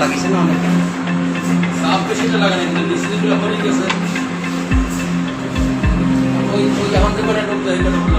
লাগিছে না অনেকে? সাপ বেশিটা লাগানো নিচে হয়ে গেছে ওই ওই আমাদের করে ঢুকতে এখানে ঢুকতে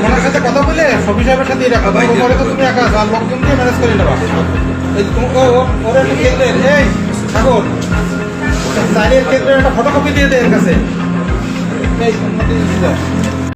ওনার সাথে কথা বলে সবি সাহেবের সাথে এটা কথা তো তুমি একা আর লোকজন দিয়ে ম্যানেজ করে নেবা এই ওর একটা এই সাগর সাইডের কেন্দ্রের একটা ফটোকপি দিয়ে দে এর কাছে। এই।